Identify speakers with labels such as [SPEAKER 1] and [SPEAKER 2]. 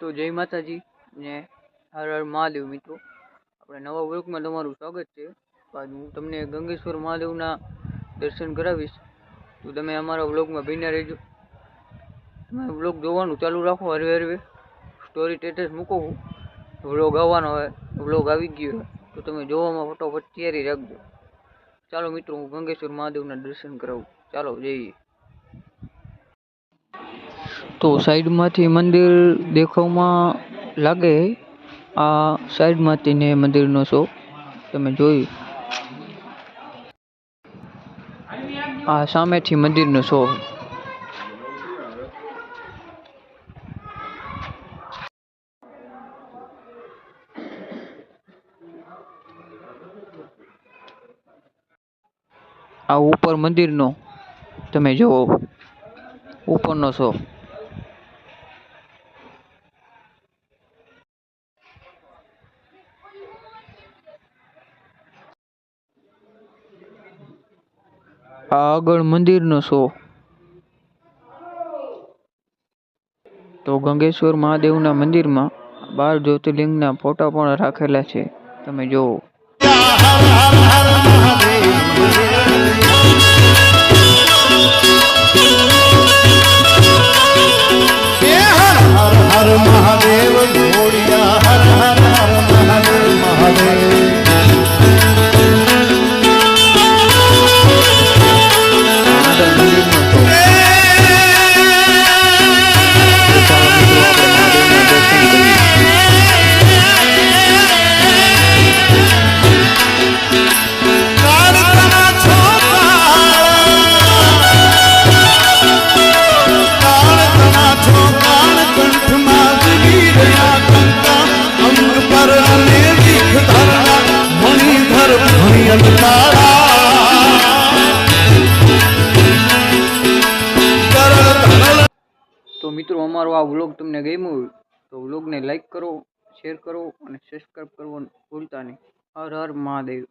[SPEAKER 1] તો જય માતાજી ને હર હર મહાદેવ મિત્રો. આપણે નવા વ્લોગમાં તમારું સ્વાગત છે. હું તમને ગંગેશ્વર મહાદેવના દર્શન કરાવીશ. તો તમે અમારા વ્લોગમાં ભીના રહેજો. તમે વ્લોગ જોવાનું ચાલુ રાખો હરવે હરવે. સ્ટોરી સ્ટેટસ મૂકો હું. વ્લોગ આવવાનો હોય, વ્લોગ આવી ગયો તો તમે જોવામાં ફટોફટ તૈયારી રાખજો. ચાલો મિત્રો, હું ગંગેશ્વર મહાદેવના દર્શન કરાવું. ચાલો, જઈએ. તો સાઈડમાંથી મંદિર દેખાવમાં લાગે. આ સાઈડમાંથી ને મંદિરનો શો તમે જોયું આ સામેથી મંદિરનો શો. આ ઉપર મંદિરનો તમે જુઓ. ઉપરનો શો. આ આગળ મંદિરનો શો. તો ગંગેશ્વર મહાદેવના મંદિરમાં બાર જ્યોતિર્લિંગના ફોટા પણ રાખેલા છે. તમે જુઓ તો મિત્રો, અમારો આ વ્લોગ તમને ગમ્યો તો વ્લોગને લાઈક કરો, શેર કરો અને સબસ્ક્રાઈબ કરવાનું ભૂલતા નહીં. હર હર મહાદેવ.